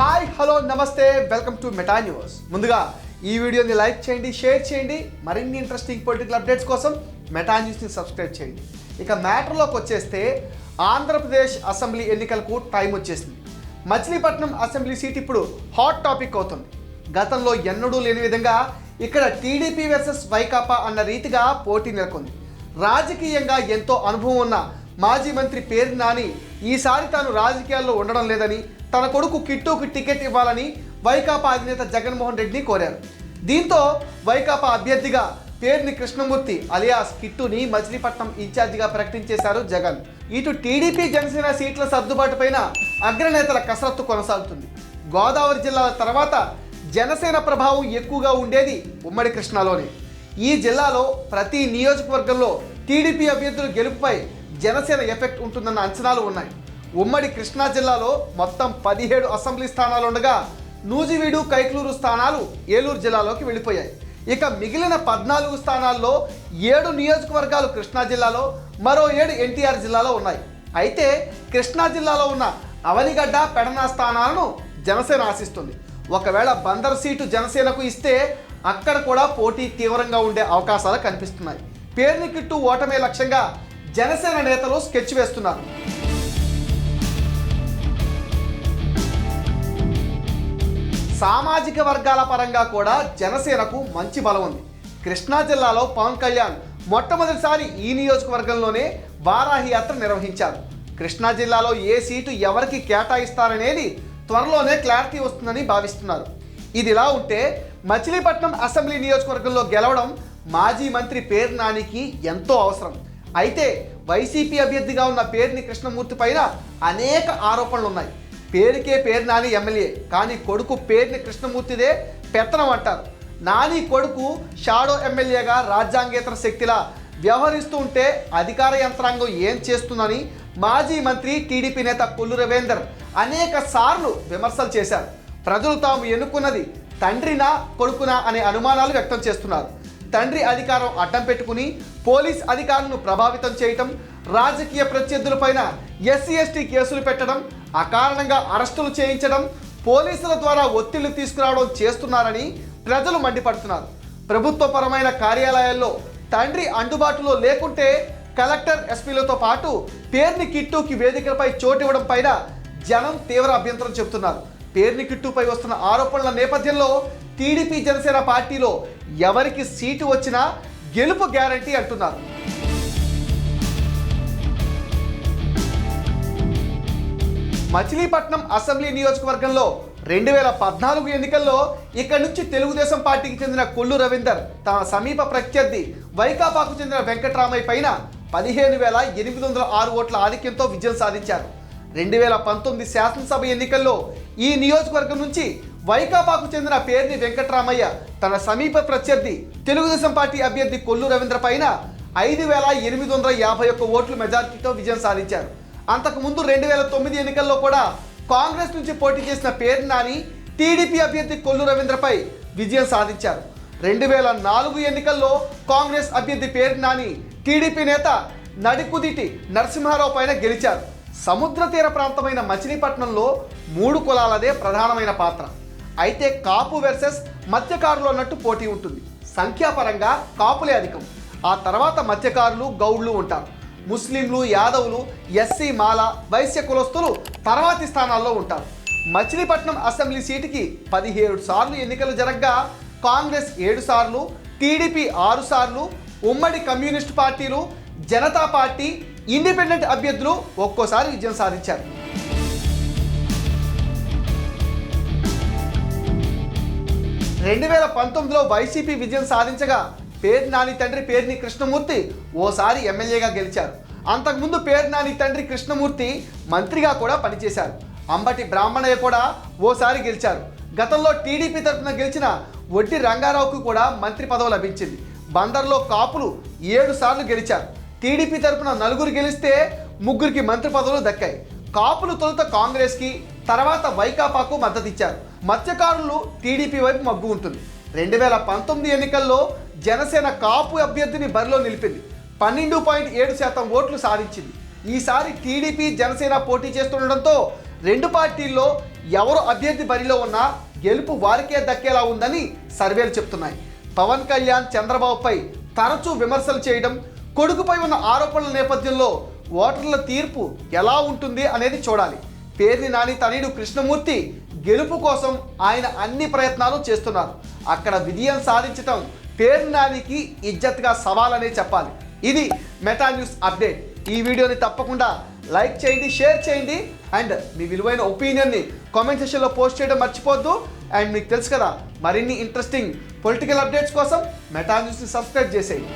Hi hello నమస్తే welcome to Meta news. ముందుగా ఈ వీడియోని లైక్ చేయండి షేర్ చేయండి. మరిన్ని ఇంట్రెస్టింగ్ పొలిటికల్ అప్డేట్స్ కోసం మెటా న్యూస్ని సబ్స్క్రైబ్ చేయండి. ఇక మ్యాటర్లోకి వచ్చేస్తే ఆంధ్రప్రదేశ్ అసెంబ్లీ ఎన్నికలకు టైం వచ్చేసింది. మచిలీపట్నం అసెంబ్లీ సీట్ ఇప్పుడు హాట్ టాపిక్ అవుతుంది. గతంలో ఎన్నడూ లేని విధంగా ఇక్కడ టీడీపీ వర్సెస్ వైకాపా అన్న రీతిగా పోటీ నెలకొంది. రాజకీయంగా ఎంతో అనుభవం ఉన్న మాజీ మంత్రి పేరు నాని ఈసారి తాను రాజకీయాల్లో ఉండడం లేదని తన కొడుకు కిట్టుకు టికెట్ ఇవ్వాలని వైకాపా అధినేత జగన్మోహన్ రెడ్డిని కోరారు. దీంతో వైకాపా అభ్యర్థిగా పేరుని కృష్ణమూర్తి అలియాస్ కిట్టుని మచిలీపట్నం ఇన్ఛార్జిగా ప్రకటించేశారు జగన్. ఇటు టీడీపీ జనసేన సీట్ల సర్దుబాటు పైన అగ్రనేతల కసరత్తు కొనసాగుతుంది. గోదావరి జిల్లాల తర్వాత జనసేన ప్రభావం ఎక్కువగా ఉండేది ఉమ్మడి కృష్ణాలోనే. ఈ జిల్లాలో ప్రతి నియోజకవర్గంలో టీడీపీ అభ్యర్థుల గెలుపుపై జనసేన ఎఫెక్ట్ ఉంటుందన్న అంచనాలు ఉన్నాయి. ఉమ్మడి కృష్ణా జిల్లాలో మొత్తం పదిహేడు అసెంబ్లీ స్థానాలు ఉండగా నూజివీడు కైక్లూరు స్థానాలు ఏలూరు జిల్లాలోకి వెళ్ళిపోయాయి. ఇక మిగిలిన పద్నాలుగు స్థానాల్లో ఏడు నియోజకవర్గాలు కృష్ణా జిల్లాలో మరో ఏడు ఎన్టీఆర్ జిల్లాలో ఉన్నాయి. అయితే కృష్ణా జిల్లాలో ఉన్న అవనిగడ్డ పెడనా స్థానాలను జనసేన ఆశిస్తుంది. ఒకవేళ బందర్ సీటు జనసేనకు ఇస్తే అక్కడ కూడా పోటీ తీవ్రంగా ఉండే అవకాశాలు కనిపిస్తున్నాయి. పేరుని కిట్టు ఓటమే లక్ష్యంగా జనసేన నేతలు స్కెచ్ వేస్తున్నారు. సామాజిక వర్గాల పరంగా కూడా జనసేనకు మంచి బలం ఉంది. కృష్ణా జిల్లాలో పవన్ కళ్యాణ్ మొట్టమొదటిసారి ఈ నియోజకవర్గంలోనే వారాహి యాత్ర నిర్వహించారు. కృష్ణా జిల్లాలో ఏ సీటు ఎవరికి కేటాయిస్తారనేది త్వరలోనే క్లారిటీ వస్తుందని భావిస్తున్నారు. ఇదిలా ఉంటే మచిలీపట్నం అసెంబ్లీ నియోజకవర్గంలో గెలవడం మాజీ మంత్రి పేరు నానికి ఎంతో అవసరం. అయితే వైసీపీ అభ్యర్థిగా ఉన్న పేరుని కృష్ణమూర్తి పైన అనేక ఆరోపణలు ఉన్నాయి పేరుకే పేరు నాని ఎమ్మెల్యే కానీ కొడుకు పేరుని కృష్ణమూర్తిదే పెత్తనం అంటారు. నాని కొడుకు షాడో ఎమ్మెల్యేగా రాజ్యాంగేతర శక్తిలా వ్యవహరిస్తూ ఉంటే అధికార యంత్రాంగం ఏం చేస్తుందని మాజీ మంత్రి టీడీపీ నేత కొల్లు రవీందర్ అనేక సార్లు విమర్శలు చేశారు. ప్రజలు తాము ఎన్నుకున్నది తండ్రినా కొడుకునా అనే అనుమానాలు వ్యక్తం చేస్తున్నారు. తండ్రి అధికారం అడ్డం పెట్టుకుని పోలీస్ అధికారులను ప్రభావితం చేయటం రాజకీయ ప్రత్యర్థులపైన ఎస్సీ ఎస్టీ కేసులు పెట్టడం అకారణంగా అరెస్టులు చేయించడం పోలీసుల ద్వారా ఒత్తిళ్ళు తీసుకురావడం చేస్తున్నారని ప్రజలు మండిపడుతున్నారు. ప్రభుత్వపరమైన కార్యాలయాల్లో తండ్రి అందుబాటులో లేకుంటే కలెక్టర్ ఎస్పీలతో పాటు పేర్ని కిట్టుకి వేదికలపై చోటివ్వడం పైన జనం తీవ్ర అభ్యంతరం చెబుతున్నారు. పేర్ని కిట్టుపై వస్తున్న ఆరోపణల నేపథ్యంలో టీడీపీ జనసేన పార్టీలో ఎవరికి సీటు వచ్చినా గెలుపు గ్యారంటీ అంటున్నారు. మచిలీపట్నం అసెంబ్లీ నియోజకవర్గంలో రెండు వేల పద్నాలుగు ఎన్నికల్లో ఇక్కడి నుంచి తెలుగుదేశం పార్టీకి చెందిన కొల్లు రవీందర్ తన సమీప ప్రత్యర్థి వైకాపాకు చెందిన వెంకట్రామయ్య పైన పదిహేను వేల ఎనిమిది వందల ఆరు ఓట్ల ఆధిక్యంతో విజయం సాధించారు. రెండు వేల పంతొమ్మిది శాసనసభ ఎన్నికల్లో ఈ నియోజకవర్గం నుంచి వైకాపాకు చెందిన పేర్ని వెంకట్రామయ్య తన సమీప ప్రత్యర్థి తెలుగుదేశం పార్టీ అభ్యర్థి కొల్లు రవీంద్ర పైన ఐదు వేల ఎనిమిది వందల యాభై ఒక్క ఓట్ల మెజార్టీతో విజయం సాధించారు. అంతకుముందు రెండు వేల తొమ్మిది ఎన్నికల్లో కూడా కాంగ్రెస్ నుంచి పోటీ చేసిన పేరు నాని టీడీపీ అభ్యర్థి కొల్లు రవీంద్రపై విజయం సాధించారు. రెండు వేల నాలుగు ఎన్నికల్లో కాంగ్రెస్ అభ్యర్థి పేరు నాని టీడీపీ నేత నడికుదిటి నరసింహారావు పైన గెలిచారు. సముద్ర తీర ప్రాంతమైన మచిలీపట్నంలో మూడు కులాలదే ప్రధానమైన పాత్ర. అయితే కాపు వెర్సెస్ మత్స్యకారులు అన్నట్టు పోటీ ఉంటుంది. సంఖ్యాపరంగా కాపులే అధికం. ఆ తర్వాత మత్స్యకారులు గౌడ్లు ఉంటారు. ముస్లింలు యాదవులు ఎస్సీ మాల వైశ్య కులస్తులు తర్వాతి స్థానాల్లో ఉంటారు. మచిలీపట్నం అసెంబ్లీ సీటుకి పదిహేడు సార్లు ఎన్నికలు జరగ్గా కాంగ్రెస్ ఏడు సార్లు టీడీపీ ఆరు సార్లు ఉమ్మడి కమ్యూనిస్ట్ పార్టీలు జనతా పార్టీ ఇండిపెండెంట్ అభ్యర్థులు ఒక్కోసారి విజయం సాధించారు. రెండు వేల పంతొమ్మిదిలో వైసీపీ విజయం సాధించగా పేరు నాని తండ్రి పేరుని కృష్ణమూర్తి ఓసారి ఎమ్మెల్యేగా గెలిచారు. అంతకుముందు పేరు నాని తండ్రి కృష్ణమూర్తి మంత్రిగా కూడా పనిచేశారు. అంబటి బ్రాహ్మణయ్య కూడా ఓసారి గెలిచారు. గతంలో టీడీపీ తరఫున గెలిచిన వడ్డీ రంగారావుకు కూడా మంత్రి పదవి లభించింది. బందర్లో కాపులు ఏడు సార్లు గెలిచారు. టీడీపీ తరఫున నలుగురు గెలిస్తే ముగ్గురికి మంత్రి పదవులు దక్కాయి. కాపులు తొలుత కాంగ్రెస్కి తర్వాత వైకాపాకు మద్దతిచ్చారు. మత్స్యకారులు టీడీపీ వైపు మగ్గు ఉంటుంది. రెండు వేల పంతొమ్మిది ఎన్నికల్లో జనసేన కాపు అభ్యర్థిని బరిలో నిలిపింది. పన్నెండు పాయింట్ ఏడు శాతం ఓట్లు సాధించింది. ఈసారి టీడీపీ జనసేన పోటీ చేస్తుండడంతో రెండు పార్టీల్లో ఎవరు అభ్యర్థి బరిలో ఉన్నా గెలుపు వారికే దక్కేలా ఉందని సర్వేలు చెప్తున్నాయి. పవన్ కళ్యాణ్ చంద్రబాబుపై తరచూ విమర్శలు చేయడం కొడుకుపై ఉన్న ఆరోపణల నేపథ్యంలో ఓటర్ల తీర్పు ఎలా ఉంటుంది అనేది చూడాలి. పేర్ని నాని తనయుడు కృష్ణమూర్తి గెలుపు కోసం ఆయన అన్ని ప్రయత్నాలు చేస్తున్నారు. అక్కడ విజయం సాధించటం పేరు నానికి ఇజ్జత్గా సవాలనే చెప్పాలి. ఇది మెటా న్యూస్ అప్డేట్. ఈ వీడియోని తప్పకుండా లైక్ చేయండి షేర్ చేయండి అండ్ మీ విలువైన ఒపీనియన్ని కామెంట్ సెషన్లో పోస్ట్ చేయడం మర్చిపోద్దు అండ్ మీకు తెలుసు కదా మరిన్ని ఇంట్రెస్టింగ్ పొలిటికల్ అప్డేట్స్ కోసం మెటా న్యూస్ని సబ్స్క్రైబ్ చేసేయండి.